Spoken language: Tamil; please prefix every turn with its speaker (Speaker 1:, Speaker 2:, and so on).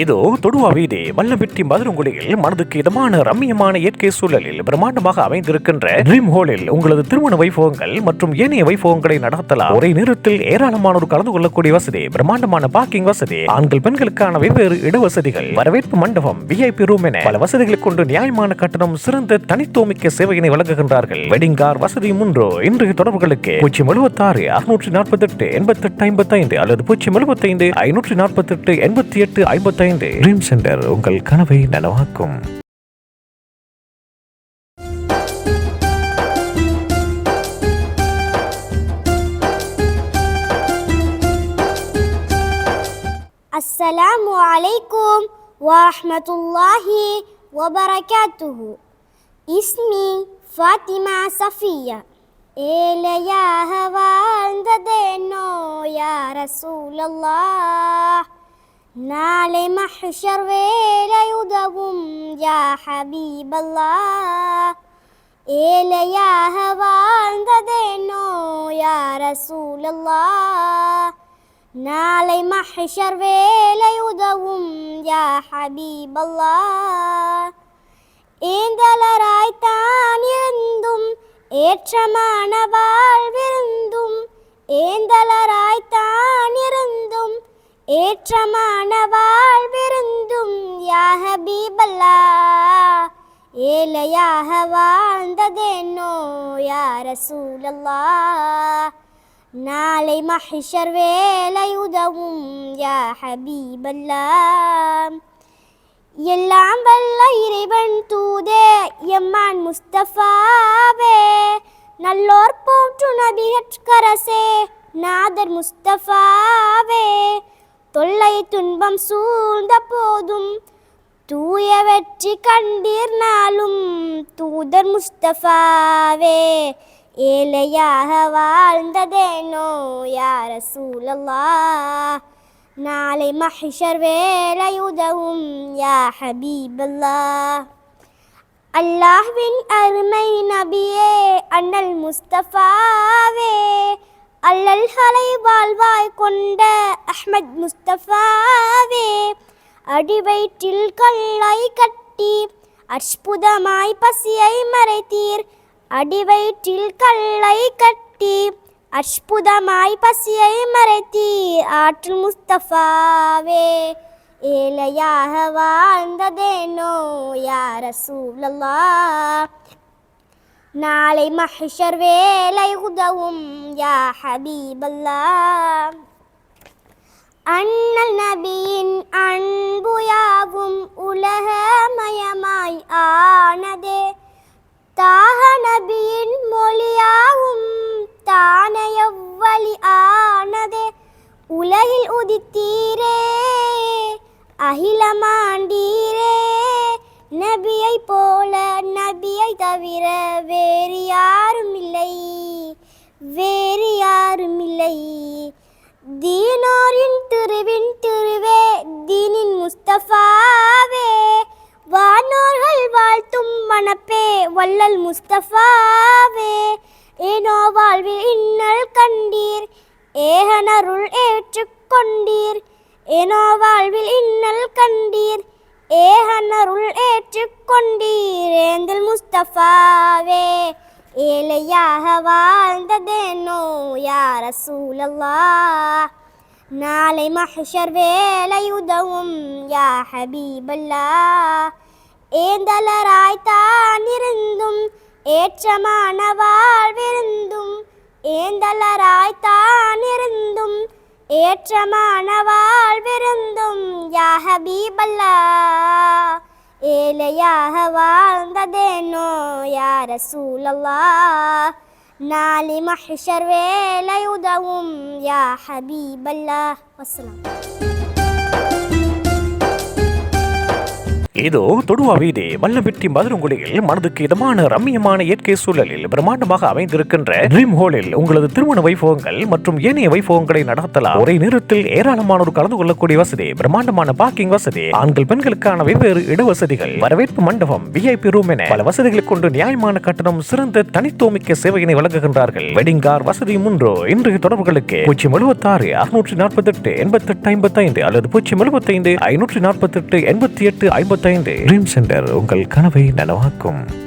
Speaker 1: இதோ தொடுவா வீதி வல்லவெட்டி மதுரங்குடியில் மனதுக்கு இதமான ரம்மியமான இயற்கை சூழலில் பிரம்மாண்டமாக அமைந்திருக்கின்ற ட்ரீம் ஹோலில் உங்களது திருமண வைபவங்கள் மற்றும் ஏனைய வைபவங்களை நடத்தலாம். ஒரே நேரத்தில் ஏராளமானோர் கலந்து கொள்ளக்கூடிய வசதி பிரம்மாண்டமான பார்க்கிங் வசதி ஆண்கள் பெண்களுக்கான வெவ்வேறு இடவசதிகள் வரவேற்பு மண்டபம் விஐபி ரூம் என பல வசதிகளை கொண்டு நியாயமான கட்டணம் சிறந்த தனித்துவமிக்க சேவையினை வழங்குகின்றார்கள். வெட்டிங் கார் வசதி மூன்று இன்றைய தொடர்புகளுக்கு பூஜ்ஜியம் எழுபத்தாறு அறுநூற்றி நாற்பத்தி எட்டு எண்பத்தி எட்டு ஐம்பத்தி ஐந்து அல்லது பூஜ்ஜியம் எழுபத்தைந்து ஐநூற்றி நாற்பத்தி எட்டு எண்பத்தி எட்டு ஐம்பத்தி ஐம்பத்தைந்து ட்ரீம் சென்டர் உங்கள் கனவை நனவாக்கும்
Speaker 2: السلام عليكم ورحمة الله وبركاته اسمي فاطمة صفية ஏழையாக வாழ்ந்ததேனோ யா ரசூலல்லாஹ் நாளை மஹ்ஷர் வேலையுதவும் யா ஹபீபல்லா ஏழையாக வாழ்ந்ததேனோ யா ரசூலல்லாஹ் நாளை மஹ்ஷர் வேலையுதவும் யா ஹபீபல்லா ஏந்தலராய்த்தான் இருந்தும் ஏற்றமான வாழ்விருந்தும் ஏந்தலராய்த்தான் இருந்தும் ஏற்றமான ஏழையாக வாழ்ந்ததென்னோ யார சூழல்லா நாளை மஹிஷர் வேலை உதவும் யா ஹபீபல்லா எல்லாம் வல்ல இறைவன் தூதே எம்மான் முஸ்தபாவே நல்லோர் போற்று நபிகரசே நாதர் முஸ்தபாவே தொல்லை துன்பம் சூழ்ந்த போதும் தூய வெற்றி கண்டீர் நாளும் தூதர் முஸ்தபாவே ஏழையாக வாழ்ந்ததேனோ யார சூழல்லா நாளை மஹிஷர் வேலை உதவும் யா ஹபீபல்லா அல்லாஹ்வின் அருமை நபியே அண்ணல் முஸ்தபாவே அல்லல்களை வாழ்வாய் கொண்ட அஹ்மத் முஸ்தபாவே அடிவயிற்றில் கல்லை கட்ட அற்புதமாய் பசியை மறைத்தீர். அடிவயிற்றில் கல்லை கட்டி அற்புதமாய் பசியை மறைத்தீர். ஆற்றல் முஸ்தபாவே ஏழையாக வாழ்ந்ததேனோ யார சூழல்லா நாளை மஹ்ஷர் வேலை உதவும் யா ஹபீபல்லா அண்ணல் நபியின் அன்பு அகிலமாண்டீரே நபியை போல நபியை தவிர வேறு யாரும் இல்லை வேறு யாரும் இல்லை தீனோரின் திருவின் திருவே தீனின் முஸ்தபாவே வானோர்கள் வாழ்த்தும் மணப்பே வள்ளல் முஸ்தபாவே ஏனோ வாழ்வில் இன்னல் கண்டீர் ஏகனருள் ஏற்றுக்கொண்டீர். ஏனோ வாழ்வில் இன்னல் கண்டீர் ஏகனருள் ஏற்றுக்கொண்டீர் ஏந்தில் முஸ்தபாவே ஏழையாக வாழ்ந்ததேனோ யார சூழல்லா நாளை மஹ்ஷர் வேலை உதவும் யா ஹபீபல்லா ஏந்தலராய்தான் இருந்தும் ஏற்றமான வாழ்விருந்தும் ஏந்தலராய்தான் ஏற்றமான வாழ்விருந்தும் யாக பீபல்லா. ஏழையாக வாழ்ந்ததேனோ யார சூழல்லா நாளி மஹ்ஷர் வேலை உதவும் யா ஹபீபல்லா வசலாம்.
Speaker 1: இதோ தொடுவா வீதி வல்லம்பெட்டி மதுரங்குடியில் மனதுக்கு இதமான ரம்மியமான இயற்கை சூழலில் பிரம்மாண்டமாக அமைந்திருக்கின்ற ட்ரீம் ஹோலில் உங்களது திருமண வைபவங்கள் மற்றும் ஏனைய வைபவங்களை நடத்தலாம். ஒரே நேரத்தில் ஏராளமானோர் கலந்து கொள்ளக்கூடிய வசதி பிரம்மாண்டமான பார்க்கிங் வசதி ஆண்கள் பெண்களுக்கான வெவ்வேறு இடவசதிகள் வரவேற்பு மண்டபம் விஐபி ரூம் என பல வசதிகளை கொண்டு நியாயமான கட்டணம் சிறந்த தனித்துவமிக்க சேவையினை வழங்குகின்றார்கள். வெட்டிங் கார் வசதி மூன்று இன்றைய தொடர்புகளுக்கு பூஜ்ஜியம் எழுபத்தாறு அறுநூற்றி நாற்பத்தி எட்டு எண்பத்தி எட்டு ஐம்பத்தி ஐந்து அல்லது பூஜ்ஜியம் எழுபத்தைந்து ஐநூற்றி நாற்பத்தி எட்டு எண்பத்தி எட்டு ஐம்பத்தி ஐம்பத்தைந்து ட்ரீம் சென்டர் உங்கள் கனவை நனவாக்கும்.